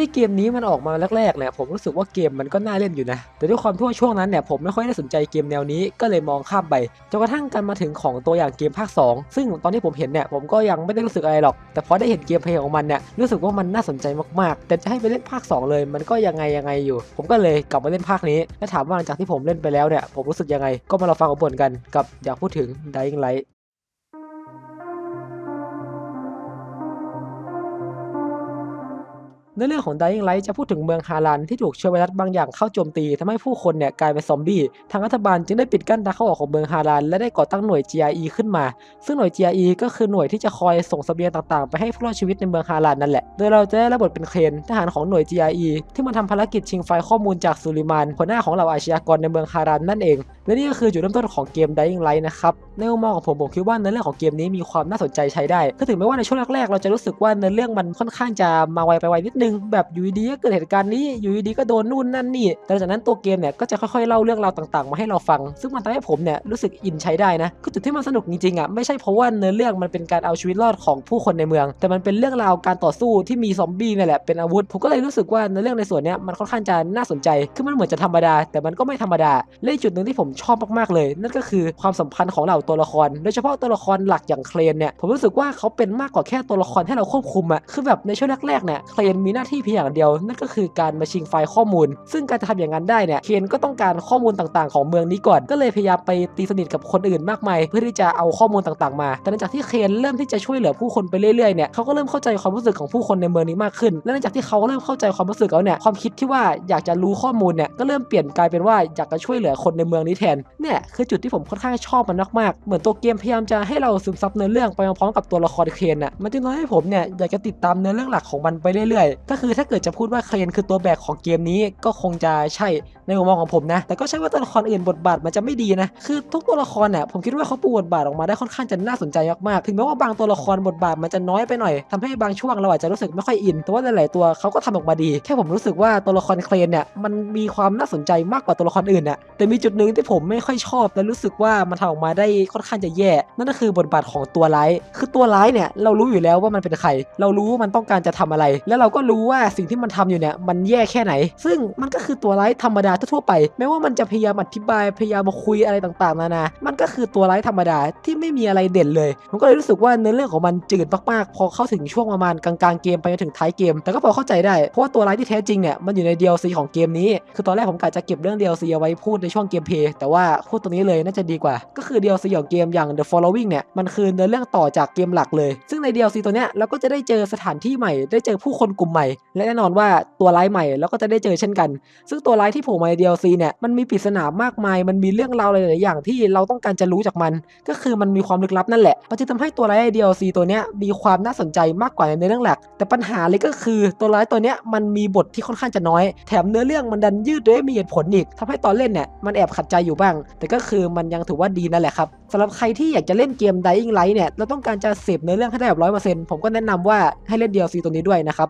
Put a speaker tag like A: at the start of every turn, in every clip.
A: ที่เกมนี้มันออกมาแรกๆเนี่ยผมรู้สึกว่าเกมมันก็น่าเล่นอยู่นะ แต่ด้วยความที่ว่าช่วงนั้นเนี่ยผมไม่ค่อยได้สนใจเกมแนวนี้ก็เลยมองข้ามไปจนกระทั่งกันมาถึงของตัวอย่างเกมภาค 2 ซึ่งตอนที่ผมเห็นเนี่ยผมก็ยังไม่ได้รู้สึกอะไรหรอก แต่พอได้เห็นเกมเพลย์ของมันเนี่ยรู้สึกว่ามันน่าสนใจมากๆ แต่จะให้ไปเล่นภาค 2 เลย มันก็ยังไงยังไงอยู่ ผมก็เลยกลับมาเล่นภาคนี้และถามว่าหลังจากที่ผมเล่นไปแล้วเนี่ยผมรู้สึกยังไงก็มาเราฟังผมบ่นกันกับอยากพูดถึง Dying Light ในเรื่องของ Dying Light จะพูดถึงเมืองฮารันที่ถูกเชื้อไวรัสบางอย่างเข้าโจมตีทำให้ผู้คนเนี่ยกลายเป็นซอมบี้ ทางรัฐบาลจึงได้ปิดกั้นทางเข้าออกของเมืองฮารันและได้ก่อตั้งหน่วย GRE ขึ้นมา ซึ่งหน่วย GRE ก็คือหน่วยที่จะคอยส่งเสบียงต่างๆ ไปให้ผู้รอดชีวิตในเมืองฮารันนั่นแหละ โดยเราจะได้รับบทเป็นเคนทหารของหน่วย GRE ที่มาทำภารกิจชิงไฟล์ข้อมูลจากสุริมานหัวหน้าของเหล่าอาชญากรในเมืองฮารันนั่นเอง และนี่ก็คือจุดเริ่มต้นของเกม Dying Light นะครับ ในมุมมองของผมผมคิดว่าเนื้อเรื่องของเกมนี้มีความน่าสนใจใช้ได้ถึงแม้ว่าในช่วงแรกๆเราจะรู้สึกว่าเนื้อเรื่องมันค่อนข้างจะมาไวไปไวนิดนึงแบบอยู่ดีๆก็เกิดเหตุการณ์นี้อยู่ดีๆก็โดนนู่นนั่นนี่ แต่หลังจากนั้นตัวเกมเนี่ยก็จะค่อยๆเล่าเรื่องราวต่างๆ มาให้เราฟัง ซึ่งมันทำให้ผมเนี่ยรู้สึกอินใช้ได้นะคือจุดที่มันสนุกจริงๆอะไม่ใช่เพราะว่าเนื้อเรื่องมันเป็นการเอาชีวิตรอดของผู้คนในเมือง แต่มันเป็นเรื่องราวการต่อสู้ที่มีซอมบี้เนี่ยแหละเป็นอาวุธผมก็เลยรู้สึกว่าเนื้อเรื่องในส่วนเนี้ยมันค่อนข้างจะน่าสนใจคือมันเหมือนจะธรรมดา แต่มันก็ไม่ธรรมดาและจุดหนึ่งที่ผมชอบมากๆเลย นั่นก็คือความสัมพันธ์ของเหล่าตัวละคร โดยเฉพาะตัวละครหลักอย่างเคลนเนี่ยผมรู้สึกว่าเขาเป็นมากกว่าแค่ตัวละครให้เราควบคุมอะคือแบบในช่วงแรกๆเนี่ยเคลนมีหน้าที่เพียงอย่างเดียว นั่นก็คือการมาชิงไฟล์ข้อมูล ซึ่งการจะทำอย่างนั้นได้เนี่ยเคนก็ต้องการข้อมูลต่างๆ ของเมืองนี้ก่อน ก็เลยพยายามไปตีสนิทกับคนอื่นมากมาย เพื่อที่จะเอาข้อมูลต่างๆมา แต่หลังจากที่เคนเริ่มที่จะช่วยเหลือผู้คนไปเรื่อยๆเนี่ยเขาก็เริ่มเข้าใจความรู้สึกของผู้คนในเมืองนี้มากขึ้น และหลังจากที่เขาเริ่มเข้าใจความรู้สึกแล้วเนี่ยความคิดที่ว่าอยากจะรู้ข้อมูลเนี่ยก็เริ่มเปลี่ยนกลายเป็นว่าอยากจะช่วยเหลือคนในเมืองนี้แทนเนี่ยคือจุดที่ผมค่อนข้างชอบมันมากๆเหมือนตัวเกมพยายามจะให้เราซึมซับเนื้อเรื่องไปพร้อมกับตัวละครเคนน่ะมันจึงทำให้ผมเนี่ยอยากจะติดตามเนื้อเรื่องหลักของมันไปเรื่อยๆก็คือถ้าเกิดจะพูดว่าเคนคือตัวแบกของเกมนี้ก็คงจะใช่ในมุมมองของผมนะ แต่ก็ใช่ว่าตัวละครอื่นบทบาทมันจะไม่ดีนะ คือทุกตัวละครเนี่ยผมคิดว่าเขาปูบทบาทออกมาได้ค่อนข้างจะน่าสนใจมากๆ ถึงแม้ว่าบางตัวละครบทบาทมันจะน้อยไปหน่อยทำให้บางช่วงเราอาจจะรู้สึกไม่ค่อยอิน แต่ว่าหลายๆตัวเขาก็ทำออกมาดี แค่ผมรู้สึกว่าตัวละครเคลนเนี่ยมันมีความน่าสนใจมากกว่าตัวละครอื่นน่ะ แต่มีจุดหนึ่งที่ผมไม่ค่อยชอบและรู้สึกว่ามันทำออกมาได้ค่อนข้างจะแย่ นั่นก็คือบทบาทของตัวร้าย คือตัวร้ายเนี่ยเรารู้อยู่แล้วว่ามันเป็นใคร เรารู้ว่ามันต้องการจะทำอะไร แล้วเราก็รว่าสิ่งที่มันทำอยู่เนี่ยมันแย่แค่ไหน ซึ่งมันก็คือตัวร้ายธรรมดาทั่วไป แม้ว่ามันจะพยายามอธิบายพยายามมาคุยอะไรต่างๆนานา มันก็คือตัวร้ายธรรมดาที่ไม่มีอะไรเด่นเลย ผมก็เลยรู้สึกว่าเนื้อเรื่องของมันจืดมากๆ พอเข้าถึงช่วงประมาณกลางๆเกมไปจนถึงท้ายเกม แต่ก็พอเข้าใจได้ เพราะว่าตัวร้ายที่แท้จริงเนี่ยมันอยู่ใน DLC ของเกมนี้ คือตอนแรกผมกะจะเก็บเรื่อง DLC เอาไว้พูดในช่วงเกมเพย์แต่ว่าพูดตรงนี้เลยน่าจะดีกว่า ก็คือ DLC ของเกมอย่าง The Following เนี่ยมันคือเนื้อเรื่องต่อจากเกมหลักเลย ซึ่งใน DLC ตัวเนี้ยเราก็จะได้เจอสถานที่ใหม่ได้เจอผู้คนกลุ่มใหม่และแน่นอนว่าตัวร้ายใหม่เราก็จะได้เจอเช่นกัน ซึ่งตัวร้ายที่โผล่มาใน DLC เนี่ยมันมีปริศนามากมาย มันมีเรื่องราวหลายๆอย่างที่เราต้องการจะรู้จากมัน ก็คือมันมีความลึกลับนั่นแหละมันจะทำให้ตัวร้ายใน DLC ตัวเนี้ยมีความน่าสนใจมากกว่าในเรื่องหลัก แต่ปัญหาเลยก็คือตัวร้ายตัวเนี้ยมันมีบทที่ค่อนข้างจะน้อย แถมเนื้อเรื่องมันดันยืดด้วยมีเหตุผลอีกทำให้ตอนเล่นเนี่ยมันแอบขัดใจอยู่บ้าง แต่ก็คือมันยังถือว่าดีนั่นแหละครับสำหรับใครที่อยากจะเล่นเกม Dying Light เนี่ยเราต้องการจะเสพเนื้อเรื่องให้ได้แบบร้อยเปอร์เซ็นต์ผมก็แนะนำว่าให้เล่น DLC ตัวนี้ด้วยนะครับ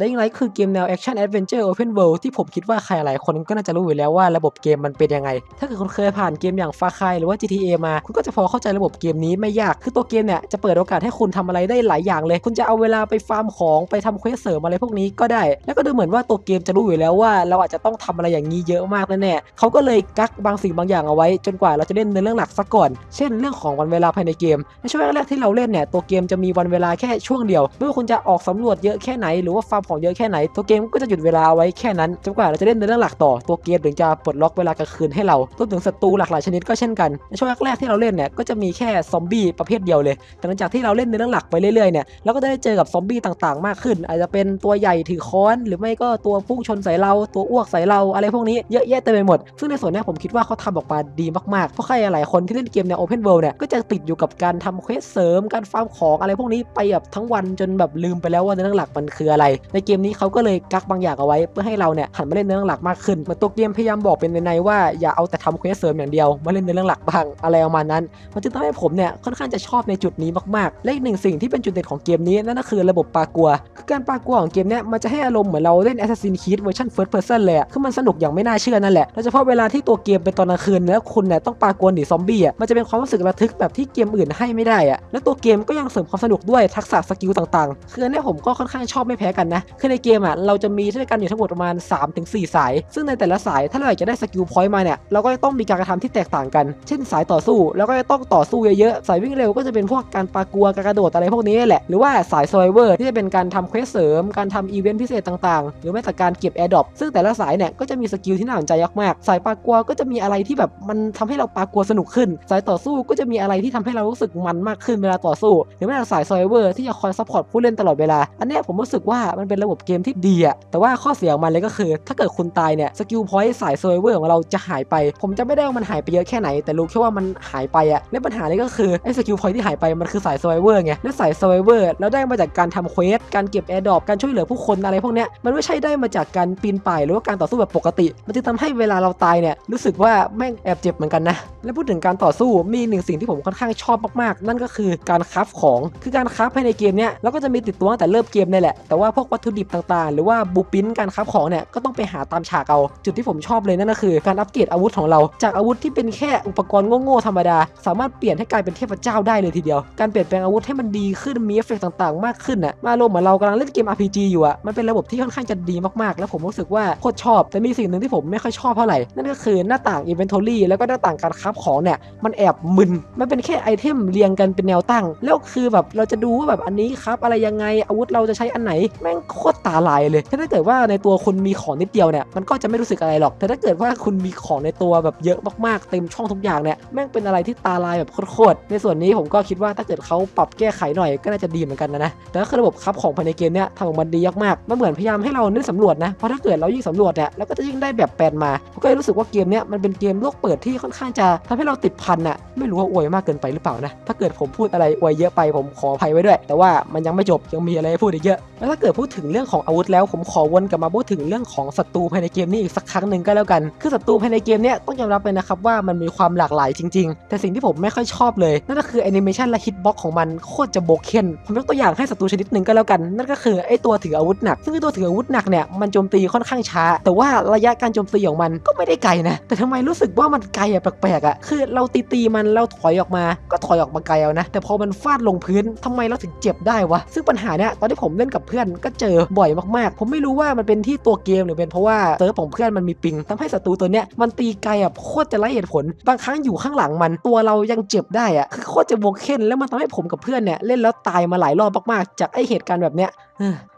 A: Dying Light คือเกมแนว Action Adventure Open World ที่ผมคิดว่าใครหลายคนก็น่าจะรู้อยู่แล้วว่าระบบเกมมันเป็นยังไง ถ้าเกิดคุณเคยผ่านเกมอย่าง Far Cry หรือว่า GTA มา คุณก็จะพอเข้าใจระบบเกมนี้ไม่ยาก คือตัวเกมเนี่ยจะเปิดโอกาสให้คุณทำอะไรได้หลายอย่างเลย คุณจะเอาเวลาไปฟาร์มของไปทำเควสเสริมอะไรพวกนี้ก็ได้ แล้วก็ดูเหมือนว่าตัวเกมจะรู้อยู่แล้วว่า เราอาจจะต้องทำอะไรอย่างนี้เยอะมากแน่ๆเขาก็เลยกักบางสิ่งบางอย่างเอาไว้ จนกว่าเราจะเล่นในเรื่องหลักซะก่อน เช่น เรื่องของวันเวลาภายในเกม ในช่วงแรกๆที่เราเล่นเนี่ยตัวเกมจะมีวันเวลาแค่ช่วงเดียว ไม่ว่าคุณจะออกสำรวจเยอะแค่ไหนหรือว่าฟาร์มของเยอะแค่ไหน ตัวเกมก็จะหยุดเวลาไว้แค่นั้นจนกว่าเราจะเล่นในเรื่องหลักต่อตัวเกมถึงจะปลดล็อกเวลากลางคืนให้เรารวมถึงศัตรูหลากหลายชนิดก็เช่นกันในช่วงแรกๆที่เราเล่นเนี่ยก็จะมีแค่ซอมบี้ประเภทเดียวเลย แต่หลังจากที่เราเล่นในเรื่องหลักไปเรื่อยๆเนี่ยเราก็จะได้เจอกับซอมบี้ต่างๆ มากขึ้น อาจจะเป็นตัวใหญ่ถือค้อน หรือไม่ก็ตัวพุ่งชนใส่เราตัวอ้วกใส่เราอะไรพวกนี้เยอะแยะเต็มไปหมด ซึ่งในส่วนนี้ผมคิดว่าเขาทำออกมาดีมากๆเพราะใครหลายคนที่เล่นเกมแนว Open World เนี่ยก็จะติดอยู่กับการทำเควสเสริมการฟาร์มของอะไรพวกนี้ไปแบบทั้งวันจนแบบลืมไปแล้วว่าในเรื่องหลักมันคืออะไร ในในเกมนี้เขาก็เลยกักบางอย่างเอาไว้ เพื่อให้เราเนี่ยหันมาเล่นเนื้อเรื่องหลักมากขึ้นเหมือนตัวเกมพยายามบอกเป็นในๆว่าอย่าเอาแต่ทำเควสเสริมอย่างเดียวมาเล่นเนื้อเรื่องหลักบ้างอะไรประมาณนั้น มันจึงทำให้ผมเนี่ยค่อนข้างจะชอบในจุดนี้มากๆ และอีกหนึ่งสิ่งที่เป็นจุดเด่นของเกมนี้นั่นก็คือระบบปากัว คือการปากัวของเกมเนี่ยมันจะให้อารมณ์เหมือนเราเล่น Assassin's Creed เวอร์ชัน First Person เลยคือมันสนุกอย่างไม่น่าเชื่อนั่นแหละโดยเฉพาะเวลาที่ตัวเกมเป็นตอนกลางคืนแล้วคุณเนี่ยต้องปากัวหนีซอมบี้อะมันจะเป็นความรู้สึกระทึกแบบที่เกมอื่นให้ไม่ได้อะแล้วตัวเกมก็ยังเสริมความสนุกด้วยทักษะสกิลต่างๆ คือเนี้ยผมก็ค่อนข้างชอบไม่แพ้กันนะคือในเกมอะเราจะมีด้วยกันอยู่ทั้งหมดประมาณ 3-4 สาย ซึ่งในแต่ละสายถ้าเราอยากจะได้สกิลพอยต์มาเนี่ยเราก็จะต้องมีการกระทำที่แตกต่างกัน เช่นสายต่อสู้แล้วก็จะต้องต่อสู้เยอะๆสายวิ่งเร็วก็จะเป็นพวกการปากัวการกระโดดอะไรพวกนี้แหละหรือว่าสาย s u r v i v o r ที่จะเป็นการทำเควสเสริม การทำอีเวนต์พิเศษต่างๆ หรือแม้แต่การเก็บแอร์ดรอปซึ่งแต่ละสายเนี่ยก็จะมีสกิลที่น่าสนใจมากสายปากัวก็จะมีอะไรที่แบบมันทำให้เราปากัวสนุกขึ้น สายต่อสู้ก็จะมีอะไรที่ทำให้เรารู้สึกมันมากขึ้นเวลาต่อสู้ หรือแม้แต่สาย s u r v i v o r ที่จะคอยซัพพอร์ตผู้เล่นตลอดเวลาอันนี้ผมรู้สึกว่ามันเป็นระบบเกมที่ดีอะแต่ว่าข้อเสียของมันเลยก็คือ ถ้าเกิดคุณตายเนี่ยสกิลพอยต์สาย s u r v i v o r ของเราจะหายไป ผมจะไม่ได้ว่ามันหายไปเยอะแค่ไหน แต่รู้แค่ว่ามันหายไปอะและปัญหาเลยก็คือไอ้สกิลพอยต์ที่หายไปมันคือสาย s u r v i v o r ไงและสาย s u r v i v o r แล้วได้มาจากการทำเควสการเก็บแอร์ดรอปการช่วยเหลือผู้คนอะไรพวกเนี้ยมันไม่ใช่ได้มาจากการปีนป่ายหรือว่าการต่อสู้แบบปกติ มันจะทำให้เวลาเราตายเนี่ยรู้สึกว่าแม่งแอบเจ็บเหมือนกันนะและพูดถึงการต่อสู้มีหนึ่งสิ่งที่ผมค่อนข้างชอบมากๆ นั่นก็คือการคราฟของคือการคราฟภายในเกมเนี้ยเราก็จะมีติดตัวตั้งแต่เริ่มเกมนี่แหละแต่ว่าพวกวัตถุดิบต่างๆ หรือว่าบูปินการคราฟของเนี่ยก็ต้องไปหาตามฉากเอาจุดที่ผมชอบเลยนั่นก็คือการอัปเกรดอาวุธของเรา จากอาวุธที่เป็นแค่อุปกรณ์โง่ๆธรรมดา สามารถเปลี่ยนให้กลายเป็นเทพเจ้าได้เลยทีเดียว การเปลี่ยนแปลงอาวุธให้มันดีขึ้นมีเอฟเฟกต์ต่างๆ มากขึ้นน่ะมาลงเหมือนเรากำลังเล่นเกม RPG อยู่อะมันเป็นระบบที่ค่อนข้างจะดีมากๆ แล้วผมรู้สึกว่าโคตรชอบ แต่มีสิ่งหนึ่งที่ผมไม่ค่อยชอบเท่าไหร่นั่นก็คือหน้าต่าง Inventory แล้วก็หน้าต่างการคราฟของเนี่ยมันแอบมึนมันเป็นแค่ไอเทมเรียงกันเป็นแนวตั้ง แล้วคือแบบเราจะดูว่าแบบอันนี้ครับอะไรยังไงอาวุธเราจะใช้อันไหนแม่งโค ตาลายเลยถ้าเกิดว่าในตัวคุณมีของนิดเดียวเนี่ยมันก็จะไม่รู้สึกอะไรหรอก แต่ถ้าเกิดว่าคุณมีของในตัวแบบเยอะมากๆ เต็มช่องทุกอย่างเนี่ยแม่งเป็นอะไรที่ตาลายแบบโคตรๆในส่วนนี้ผมก็คิดว่าถ้าเกิดเขาปรับแก้ไขหน่อยก็น่าจะดีเหมือนกันนะนะแต่ก็คือระบบคับของภายในเกมเนี่ยทำออกมาดีมากๆมันเหมือนพยายามให้เราเน้นสำรวจนะเพราะถ้าเกิดเรายิ่งสำรวจเนี่ยเราก็จะยิ่งได้แบบแปลนมาผมก็เลยรู้สึกว่าเกมเนี้ยมันเป็นเกมโลกเปิดที่ค่อนข้างจะทำให้เราติดพันอะไม่รู้ว่าอวยมากเกินไปหรือเปล่านะถ้าเกิดผมพูดอะไรอวยเยอะไปผมขออภัยไว้ด้วย แต่ว่ามันยังไม่จบยังมีอะไรพูดอีกเยอะแล้วถ้าเกิดพูดถึงเรื่องของอาวุธแล้วผมขอวนกลับมาพูดถึงเรื่องของศัตรูภายในเกมนี้อีกสักครั้งหนึ่งก็แล้วกัน คือศัตรูภายในเกมเนี้ยต้องยอมรับเลยนะครับว่ามันมีความหลากหลายจริง ๆ แต่สิ่งที่ผมไม่ค่อยชอบเลย นั่นก็คือแอนิเมชันและฮิตบ็อกของมันโคตรจะโบกเคนผมยกตัวอย่างให้ศัตรูชนิดหนึ่งก็แล้วกัน นั่นก็คือไอตัวถืออาวุธหนัก ซึ่งไอตัวถืออาวุธหนักเนี่ยมันโจมตีค่อนข้างช้า แต่ว่าระยะการโจมตีของมันก็ไม่ได้ไกลนะ แต่ทำไมรู้สึกว่ามันไกลอะแปลกๆอะคือเราตีตีมันเราถอยออกมา ก็ถอยออกมาไกลเอานะ แต่พอมันฟาดลงพื้นทำไมเราถึงเจ็บได้วะ ซึ่งปัญหาเนี่ยตอนที่ผมเล่นกับเพื่อนก็เจอบ่อยมากๆ ผมไม่รู้ว่ามันเป็นที่ตัวเกมหรือเป็นเพราะว่าเซิร์ฟของเพื่อนมันมีปิงทำให้ศัตรูตัวเนี้ยมันตีไกลอะโคตรจะไร้เหตุผล บางครั้งอยู่ข้างหลังมันตัวเรายังเจ็บได้อะคือโคตรจะโบกเข้นแล้วมันทำให้ผมกับเพื่อนเนี่ยเล่นแล้วตายมาหลายรอบมากๆ จากไอเหตุการณ์แบบเนี้ย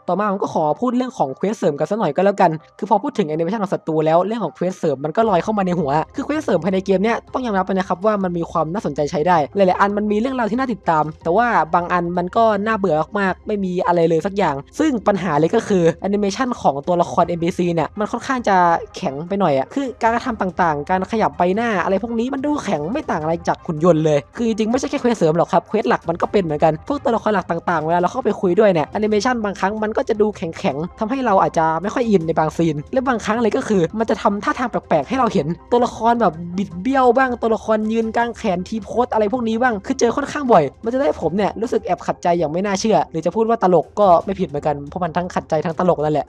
A: ต่อมาผมก็ขอพูดเรื่องของเควสเสริมกันสักหน่อยก็แล้วกัน คือพอพูดถึงแอนิเมชันของศัตรูแล้วเรื่องของเควสเสริมมันก็ลอยเข้ามาในหัว คือเควสเสริมภายในเกมเนี้ยต้องยอมรับไปนะครับว่ามันมีความน่าสนใจใช้ได้ หลายๆอันมันมีเรื่องราวที่น่าติดตาม แต่ว่าบางอันมันก็น่าเบื่อมากๆ ไม่มีอะไรเลยสักอย่าง ซึ่งปัญหาเลยก็คือแอนิเมชันของตัวละคร NPC เนี่ยมันค่อนข้างจะแข็งไปหน่อยอะคือการกระทำต่างๆ การขยับใบหน้าอะไรพวกนี้มันดูแข็งไม่ต่างอะไรจากหุ่นยนต์เลย คือจริงๆไม่ใช่แค่เควสเสริมหรอกครับ เควสหลักมันก็เป็นเหมือนกัน พวกตัวละครหลักต่างๆ เวลาเราเข้าไปคุยด้วยเนี่ยแอนิเมชันบางครั้งมันก็จะดูแข็งๆทำให้เราอาจจะไม่ค่อยอินในบางซีน และบางครั้งเลยก็คือ มันจะทำท่าทางแปลกๆให้เราเห็น ตัวละครแบบบิดเบี้ยวบ้างตัวละครยืนกลางแขนทีโพสอะไรพวกนี้บ้างคือเจอค่อนข้างบ่อย มันจะได้ผมเนี่ยรู้สึกแอบขัดใจอย่างไม่น่าเชื่อ หรือจะพูดว่าตลกก็ไม่ผิดเหมือนกันเพราะมันทั้งขัดใจทั้งตลกนั่นแหละ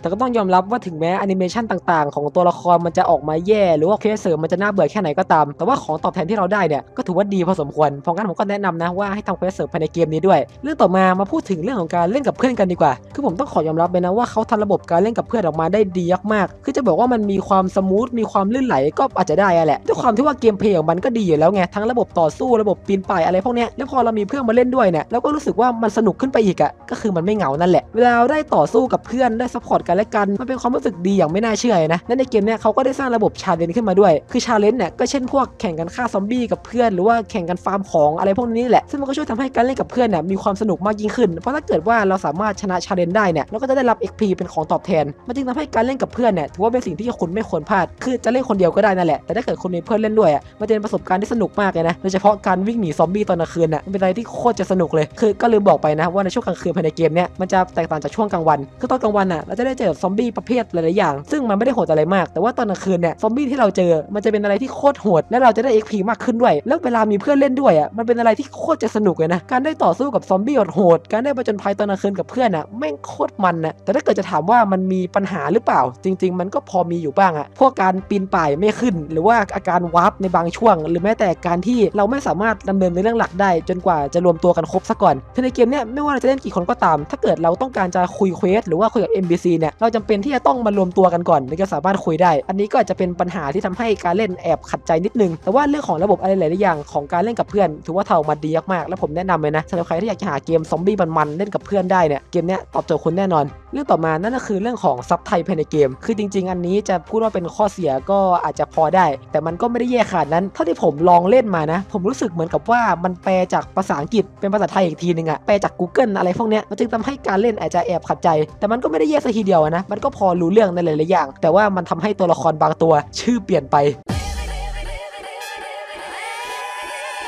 A: แต่ก็ต้องยอมรับว่าถึงแม้แอนิเมชันต่างๆ ของตัวละครมันจะออกมาแย่ หรือว่าเคสเสริมมันจะน่าเบื่อแค่ไหนก็ตาม แต่ว่าของตอบแทนที่เราได้เนี่ยก็ถือว่าดีพอสมควรเพราะงั้นผมก็แนะนำนะว่าให้ทำเคสเสริมภายในเกมนี้ด้วย เรื่องต่อมามาพูดถึงเรื่องของการเล่นกับเพื่อนกันดีกว่า คือผมต้องขอยอมรับเลยนะว่าเขาทำระบบการเล่นกับเพื่อนออกมาได้ดีมากๆคือจะบอกว่ามันมีความสมูทมีความลื่นไหลก็อาจจะได้อะแหละด้วยความที่ว่าเกมเพลย์ของมันก็ดีอยู่แล้วไงทั้งระบบต่อสู้ระบบปีนป่ายอะไรพวกเนี้ยแล้วพอเรามีเพื่อนมาเล่นด้วยเนี่ยเราก็รู้สึกว่ามันสนุกขึ้นไปอีกอะก็คือมันไม่เหงานั่นแหละเวลาได้ต่อสู้กับเพื่อนได้ซัพพอร์ตกันและกันมันเป็นความรู้สึกดีอย่างไม่น่าเชื่อเลยนะและในเกมเนี้ยเขาก็ได้สร้างระบบชาเลนจ์ขึ้นมาด้วย คือชาเลนจ์เนี่ยก็เช่นพวกแข่งกันฆ่าซอมบี้กับเพื่อนหรือว่าแข่งกันฟาร์มของอะไรพวกนี้แหละซึ่งมันก็ช่วยทำให้การเล่นกับเพื่อนเนี่ยมีความสนุกมากยิ่งขึ้น เพราะถ้าเกิดว่าเราสามารถชนะชาเลนจ์ได้เนี่ยเราก็จะได้รับ XP เป็นของตอบแทน มันจึงทำให้การเล่นกับเพื่อนเนี่ยถือว่าเป็นสิ่งที่คุณไม่ควรพลาด คือจะเล่นคนเดียวก็ได้นั่นแหละ แต่ถ้าเกิดคุณมีเพื่อนเล่นด้วยอะ มันจะเป็นประสบการณ์ที่สนุกมากเลยนะ โดยเฉพาะการวิ่งหนีซอมบี้ตอนกลางคืนน่ะ มันเป็นอะไรที่โคตรจะสนุกเลย คือก็ลืมบอกไปนะว่าในช่วงกลางคืนภายในเกมเนี่ยมันจะแตกต่างจากช่วงกลางวัน คือตอนกลางวันน่ะเราจะได้เจอซอมบี้ประเภทหลายๆอย่าง ซึ่งมันไม่ได้โหดอะไรมาก แต่ว่าตอนกลางคืนเนี่ยซอมบี้ที่เราเจอ มันจะเป็นอะไรที่โคตรโหด และเราจะได้ XP มากขึ้นด้วย แล้วเวลามีเพื่อนเล่นด้วยอะ มันเป็นอะไรที่โคตรจะสนุกเลยนะ การได้ต่อสู้กับซอมบี้โหดการได้ผจญภัยตอนกลางคืนกับเพื่อนอะแม่งโคตรมันนะแต่ถ้าเกิดจะถามว่ามันมีปัญหาหรือเปล่า จริง ๆ มันก็พอมีอยู่บ้างอะพวกการปีนป่ายไม่ขึ้น หรือว่าอาการวาร์ปในบางช่วง หรือแม้แต่การที่เราไม่สามารถดำเนินในเรื่องหลักได้ จนกว่าจะรวมตัวกันครบซะก่อนคือในเกมเนี้ยไม่ว่าเราจะเล่นกี่คนก็ตาม ถ้าเกิดเราต้องการจะคุยเควสหรือว่าคุยกับ NPC เนี่ยเราจำเป็นที่จะต้องมารวมตัวกันก่อนถึงจะสามารถคุยได้ อันนี้ก็อาจจะเป็นปัญหาที่ทำให้การเล่นแอบขัดใจนิดนึง แต่ว่าเรื่องของระบบอะไรหลายอย่างของการเล่นกับเพื่อน ถือว่าเท่ามาดีมากๆและผมแนะนำเลยนะสำหรับใครที่อยากจะหาเกมซอมบี้มันๆเล่นกับเพื่อนได้เนี่ยเกมเนี้ยตอบโจทย์คุณแน่นอน เรื่องต่อมานั่นก็คือเรื่องของซับไทยภายในเกม คือจริง ๆ อันนี้จะพูดว่าเป็นข้อเสียก็อาจจะพอได้ แต่มันก็ไม่ได้แย่ขนาดนั้น เท่าที่ผมลองเล่นมานะ ผมรู้สึกเหมือนกับว่ามันแปลจากภาษาอังกฤษเป็นภาษาไทยอีกทีนึงอะแปลจาก Google อะไรพวกเนี้ยมันจึงทำให้การเล่นอาจจะแอบขัดใจ แต่มันก็ไม่ได้แย่ซะทีเดียวนะมันก็พอรู้เรื่องในหลายๆอย่าง แต่ว่ามันทำให้ตัวละครบางตัวชื่อเปลี่ยนไป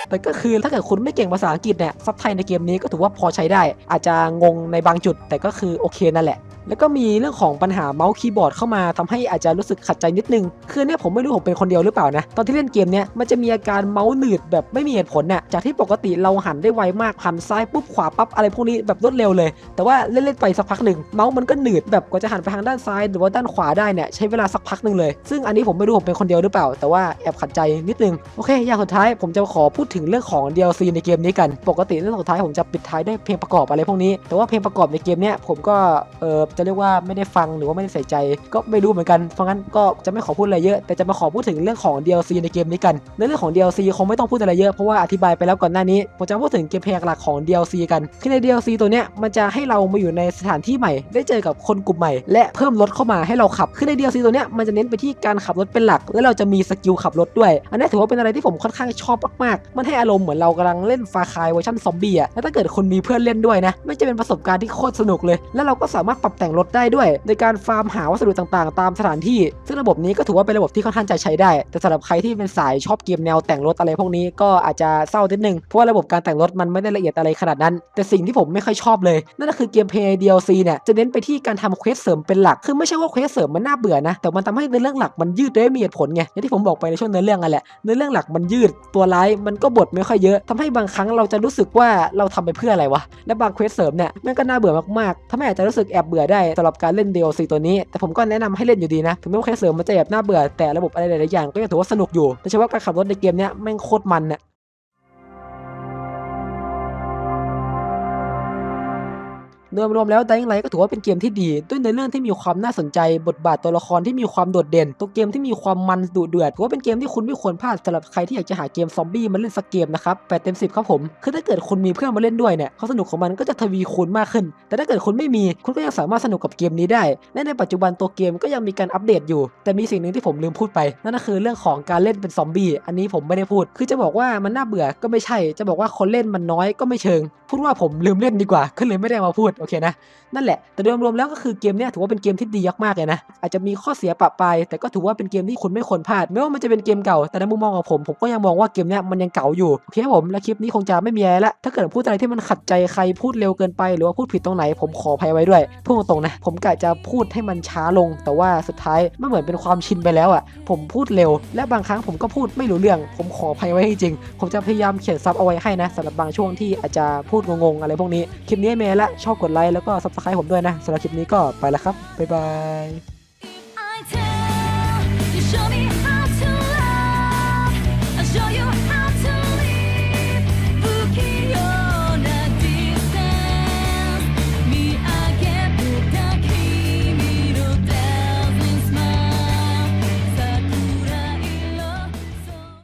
A: แต่ก็คือถ้าเกิดคุณไม่เก่งภาษาอังกฤษเนี่ยซับไทยในเกมนี้ก็ถือว่าพอใช้ได้ อาจจะงงในบางจุด แต่ก็คือโอเคนั่นแหละแล้วก็มีเรื่องของปัญหาเมาส์คีย์บอร์ดเข้ามาทำให้อาจจะรู้สึกขัดใจนิดนึง คือเนี่ยผมไม่รู้ผมเป็นคนเดียวหรือเปล่านะ ตอนที่เล่นเกมเนี่ยมันจะมีอาการเมาส์หนืดแบบไม่มีเหตุผลน่ะ จากที่ปกติเราหันได้ไวมากหันซ้ายปุ๊บขวาปั๊บอะไรพวกนี้แบบรวดเร็วเลย แต่ว่าเล่นๆไปสักพักหนึ่งเมาส์มันก็หนืดแบบกว่าจะหันไปทางด้านซ้ายหรือว่าด้านขวาได้เนี่ยใช้เวลาสักพักหนึ่งเลย ซึ่งอันนี้ผมไม่รู้ผมเป็นคนเดียวหรือเปล่า แต่ว่าแอบขัดใจนิดนึง โอเค อย่างสุดท้ายผมจะขอพูดถึงเรื่องของ DLC ในเกมนี้กัน ปกติเรื่องสุดท้ายผมจะปิดท้ายด้วยเพลงประกอบอะไรพวกนี้ แต่ว่าเพลงประกอบในเกมเนี้ยผมก็เออจะเรียกว่าไม่ได้ฟังหรือว่าไม่ได้ใส่ใจ ก็ไม่รู้เหมือนกัน เพราะงั้นก็จะไม่ขอพูดอะไรเยอะ แต่จะมาขอพูดถึงเรื่องของ DLC ในเกมนี้กัน ในเรื่องของ DLC คงไม่ต้องพูดอะไรเยอะ เพราะว่าอธิบายไปแล้วก่อนหน้านี้ ผมจะพูดถึงเกมเพลย์หลักของ DLC กัน คือใน DLC ตัวเนี้ยมันจะให้เรามาอยู่ในสถานที่ใหม่ ได้เจอกับคนกลุ่มใหม่ และเพิ่มรถเข้ามาให้เราขับ คือใน DLC ตัวเนี้ยมันจะเน้นไปที่การขับรถเป็นหลัก และเราจะมีสกิลขับรถด้วย อันนี้ถือว่าเป็นอะไรที่ผมค่อนข้างชอบมากๆมันให้อารมณ์เหมือนเรากำลังเล่นฟาคายเวอร์ชันซอมบี้อะแล้วถ้าเกิดคุณมีเพื่อนเล่นด้วยนะไม่จะเป็นประสบการณ์ที่โคตรสนุกเลย แล้วเราก็สามารถปรับแต่งรถได้ด้วยโดยการฟาร์มหาวัสดุต่างๆ ตามสถานที่ ซึ่งระบบนี้ก็ถือว่าเป็นระบบที่ค่อนข้างจะใช้ได้ แต่สำหรับใครที่เป็นสายชอบเกมแนวแต่งรถอะไรพวกนี้ก็อาจจะเศร้านิดนึงเพราะว่าระบบการแต่งรถมันไม่ได้ละเอียดอะไรขนาดนั้น แต่สิ่งที่ผมไม่ค่อยชอบเลย นั่นก็คือเกมเพย์ DLC เนี่ยจะเน้นไปที่การทำเควสเสริมเป็นหลัก คือไม่ใช่ว่าเควสเสริมมันน่าเบื่อนะ แต่มันทำให้เนื้อเรื่องหลักมันยืดโดยไม่มีเหตุผลไงอย่างที่ผมบอกไปในช่วงเนื้อเรื่องนั่นแหละเนื้อเรื่องหลักมันยืดตัวร้ายมันก็บทไม่ค่อยเยอะทำให้บางครั้งเราจะรู้สึกว่าเราทำไปเพื่ออะไรวะ และบางเควสเสริมเนี่ยมันก็น่าเบื่อมากๆทำให้อาจจะรู้สึกแอบเบื่อได้สำหรับการเล่น DLC ตัวนี้ แต่ผมก็แนะนำให้เล่นอยู่ดีนะ ถึงแม้ว่าเควสเสริมมันจะแอบน่าเบื่อแต่ระบบอะไรหลายๆอย่างก็ยังถือว่าสนุกอยู่โดยเฉพาะการขับรถในเกมเนี้ยแม่งโคตรมันเนี่ย โดยรวมแล้ว Dying Light ก็ถือว่าเป็นเกมที่ดี ด้วยในเรื่องที่มีความน่าสนใจ บทบาทตัวละครที่มีความโดดเด่น ตัวเกมที่มีความมันดุเดือดถือว่าเป็นเกมที่คุณไม่ควรพลาดสำหรับใครที่อยากจะหาเกมซอมบี้มาเล่นสักเกมนะครับ8เต็ม10ครับผม คือถ้าเกิดคุณมีเพื่อนมาเล่นด้วยเนี่ยความสนุกของมันก็จะทวีคูณมากขึ้น แต่ถ้าเกิดคุณไม่มีคุณก็ยังสามารถสนุกกับเกมนี้ได้และในปัจจุบันตัวเกมก็ยังมีการอัปเดตอยู่ แต่มีสิ่งหนึ่งที่ผมลืมพูดไป นั่นก็คือเรื่องของการเล่นเป็นซอมบี้อันนี้ผมไม่ได้พูด คือจะบอกว่ามันน่าเบื่อก็ไม่ใช่ จะบอกว่าคนเล่นมันน้อยก็ไม่เชิง พูดว่าผมลืมเล่นดีกว่าก็เลยไม่ได้มาพูดโอเคนะ นั่นแหละ แต่โดยรวมแล้วก็คือเกมเนี้ยถือว่าเป็นเกมที่ดีมากเลยนะ อาจจะมีข้อเสียปะปายแต่ก็ถือว่าเป็นเกมที่คุณไม่ควรพลาด ไม่ว่ามันจะเป็นเกมเก่า แต่ในมุมมองของผม ผมก็ยังมองว่าเกมเนี้ยมันยังเก่าอยู่โอเคผมและคลิปนี้คงจะไม่มีอะไรละ ถ้าเกิดพูดอะไรที่มันขัดใจใครพูดเร็วเกินไป หรือว่าพูดผิดตรงไหน ผมขออภัยไว้ด้วยพูดตรงๆนะ ผมกะจะพูดให้มันช้าลง แต่ว่าสุดท้ายมันเหมือนเป็นความชินไปแล้วอะ ผมพูดเร็ว และบางครั้งผมก็พูดไม่รู้เรื่อง ผมขออภัยไว้จริงผมจะพยายามเขียนซับเอาไว้ให้นะสำหรับบางช่วงที่อาจจะพูดงงๆอะไรพวกนี้คลิปนี้เมย์ละชอบกดไลค์แล้วก็ซับสไครต์ผมด้วยนะสำหรับคลิปนี้ก็ไปแล้วครับบ๊ายบาย